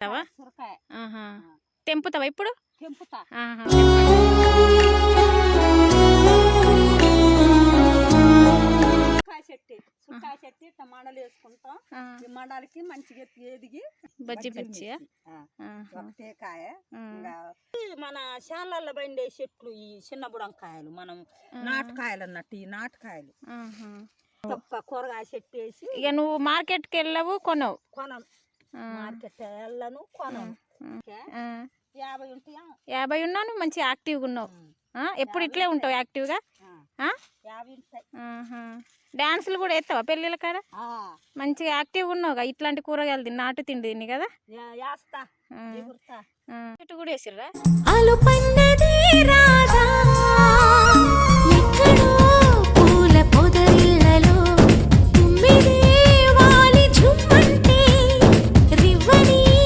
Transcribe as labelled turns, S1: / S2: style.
S1: తెంపుతావా? తెంపుతావా ఇప్పుడు?
S2: తెంపుతా. చెట్టు. సుక్కాయ చెట్టు ఇట్లా మండలు వేసుకుంటాం ఈ మండలకి మంచిగా ఎదిగి
S1: బజ్జి.
S2: ఒకటే కాయ. మన శాలల్లో పండే చెట్లు ఈ చిన్న బుడంకాయలు మనం. నాటుకాయలు అన్నట్టు ఈ నాటుకాయలు. కూరగాయ చెట్టు వేసి
S1: ఇక నువ్వు మార్కెట్కి వెళ్ళవు కొనవు?
S2: కొనం
S1: ఆ,
S2: మార్కెట్ వెళ్ళను. యాభై ఉంటాయా?
S1: యాభై ఉన్నాను మంచి యాక్టివ్గా ఉన్నావు. ఎప్పుడు ఇట్లే ఉంటావు యాక్టివ్గా. డాన్సులు కూడా వేస్తావా పెళ్ళిళ్ళ కాడ?
S2: ఆ,
S1: మంచిగా యాక్టివ్గా ఉన్నావుగా? ఇట్లాంటి కూరగాయలు తిని నాటు తిండి తిని కదా. చెట్టు కూడా వేసిర్రా?